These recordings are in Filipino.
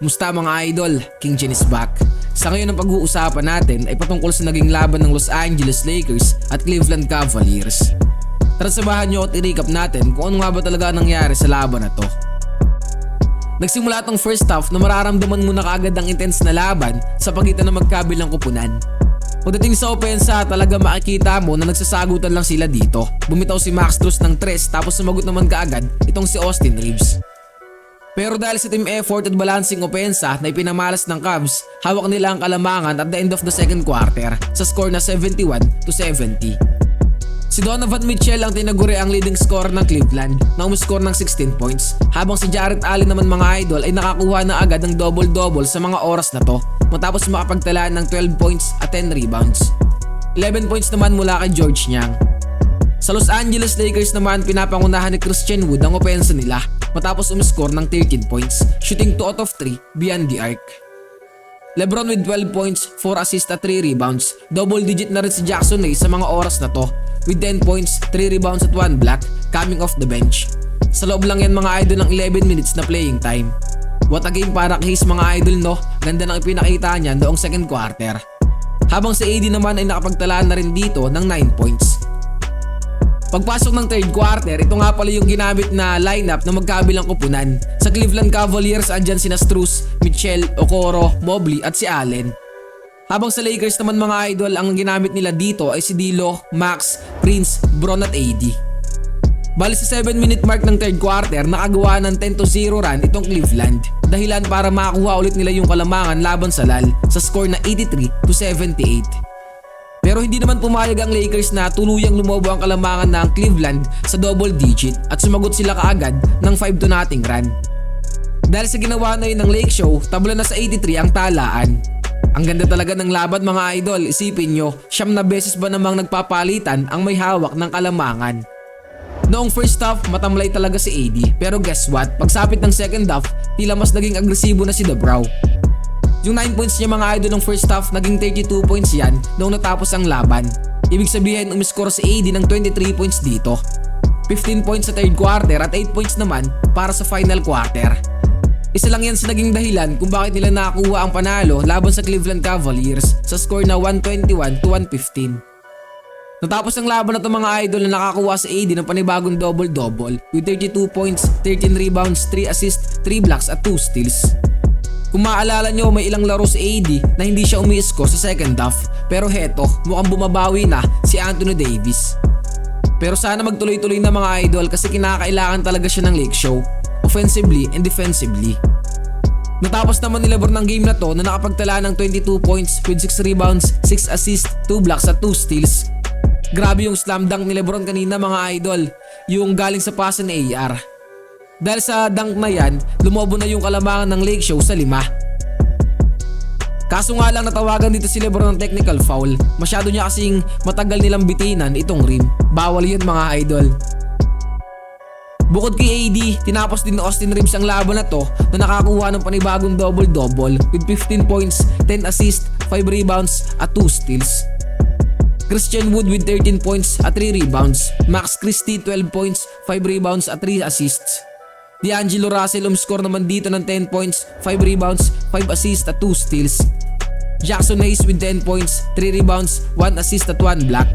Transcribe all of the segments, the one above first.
Musta mga idol, King Jen is back. Sa ngayon ang pag-uusapan natin ay patungkol sa naging laban ng Los Angeles Lakers at Cleveland Cavaliers. Tara samahan nyo at i-recap natin kung ano nga ba talaga ang nangyari sa laban na to. Nagsimula itong first half na mararamdaman mo na kaagad ang intense na laban sa pagitan ng magkabilang kupunan. Pagdating sa opensa, talaga makikita mo na nagsasagutan lang sila dito. Bumitaw si Max Strus ng tres tapos sumagot naman kaagad itong si Austin Reeves. Pero dahil sa team effort at balancing opensa na ipinamalas ng Cavs, hawak nila ang kalamangan at the end of the second quarter sa score na 71 to 70. Si Donovan Mitchell ang tinaguri ang leading scorer ng Cleveland na umiscore ng 16 points habang si Jarrett Allen naman mga idol ay nakakuha na agad ng double-double sa mga oras na to matapos makapagtala ng 12 points at 10 rebounds. 11 points naman mula kay George Niang. Sa Los Angeles Lakers naman pinapangunahan ni Christian Wood ang opensa nila matapos umiscore ng 13 points, shooting 2 out of 3 beyond the arc. Lebron with 12 points, 4 assists at 3 rebounds. Double digit na rin si Jackson Hayes sa mga oras na to with 10 points, 3 rebounds at 1 block coming off the bench. Sa loob lang yan mga idol ng 11 minutes na playing time. What a game para kay mga idol no, ganda ng ipinakita niya noong second quarter. Habang si AD naman ay nakapagtala na rin dito ng 9 points. Pagpasok ng third quarter, ito nga pala yung ginamit na lineup na magkabilang kupunan. Sa Cleveland Cavaliers, andyan sina Strus, Mitchell, Okoro, Mobley at si Allen. Habang sa Lakers naman mga idol, ang ginamit nila dito ay si Dilo, Max, Prince, Bron at AD. Bali sa 7 minute mark ng third quarter, nakagawa ng 10 to 0 run itong Cleveland. Dahilan para makakuha ulit nila yung kalamangan laban sa LAL sa score na 83 to 78. Pero hindi naman pumayag ang Lakers na tuluyang lumobo ang kalamangan ng Cleveland sa double digit at sumagot sila kaagad ng 5 to nothing run. Dahil sa ginawa na yun ng Lake Show, tabla na sa 83 ang talaan. Ang ganda talaga ng laban mga idol, isipin nyo, siyam na beses ba namang nagpapalitan ang may hawak ng kalamangan. Noong first half, matamlay talaga si AD. Pero guess what? Pagsapit ng second half, tila mas naging agresibo na si Debrow. Yung 9 points niya mga idol ng first half, naging 32 points yan noong natapos ang laban. Ibig sabihin, umiskor si AD ng 23 points dito. 15 points sa third quarter at 8 points naman para sa final quarter. Isa lang yan sa naging dahilan kung bakit nila nakakuha ang panalo laban sa Cleveland Cavaliers sa score na 121 to 115. Natapos ang laban na mga idol na nakakuha sa AD ng panibagong double-double with 32 points, 13 rebounds, 3 assists, 3 blocks at 2 steals. Kung maalala nyo may ilang laro sa AD na hindi siya umiisko sa second half pero heto mukhang bumabawi na si Anthony Davis. Pero sana magtuloy-tuloy na mga idol kasi kinakailangan talaga siya ng Lake Show offensively and defensively. Natapos naman ni Lebron ng game na to na nakapagtala ng 22 points with 6 rebounds, 6 assists, 2 blocks at 2 steals. Grabe yung slam dunk ni Lebron kanina mga idol, yung galing sa pasa ni AR. Dahil sa dunk na yan, lumobo na yung kalamangan ng Lake Show sa lima. Kaso nga lang natawagan dito si Lebron ng technical foul. Masyado niya kasing matagal nilang bitinan itong rim. Bawal yun mga idol. Bukod kay AD, tinapos din ni Austin Reeves ang laban na to na nakakuha ng panibagong double-double with 15 points, 10 assists, 5 rebounds at 2 steals. Christian Wood with 13 points at 3 rebounds. Max Christie 12 points, 5 rebounds at 3 assists. D'Angelo Russell umscore naman dito ng 10 points, 5 rebounds, 5 assists at 2 steals. Jackson Hayes with 10 points, 3 rebounds, 1 assist at 1 block.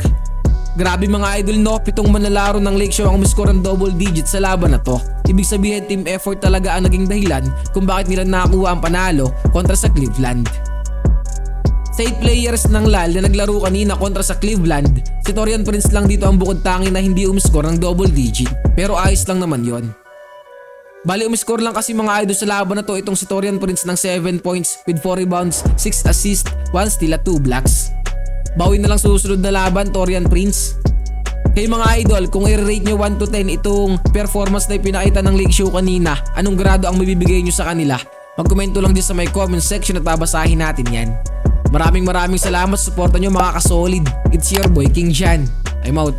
Grabe mga idol no, pitong manlalaro ng Lake Show ang umiscore ng double digit sa laban na to. Ibig sabihin team effort talaga ang naging dahilan kung bakit nila nakakuha ang panalo kontra sa Cleveland. Sa 8 players ng LAL na naglaro kanina kontra sa Cleveland, si Torian Prince lang dito ang bukod tangi na hindi umiscore ng double digit. Pero ayos lang naman yon. Bali umiscore lang kasi mga idol sa laban na to itong si Torian Prince ng 7 points with 4 rebounds, 6 assists, 1 steal at 2 blocks. Bawi na lang susunod na laban Torian Prince. Hey mga idol, kung i-rate nyo 1 to 10 itong performance na ipinakita ng Lake Show kanina, anong grado ang mabibigay nyo sa kanila? Magkomento lang din sa my comment section at babasahin natin yan. Maraming maraming salamat sa suporta nyo mga kasolid. It's your boy King Jan. I'm out.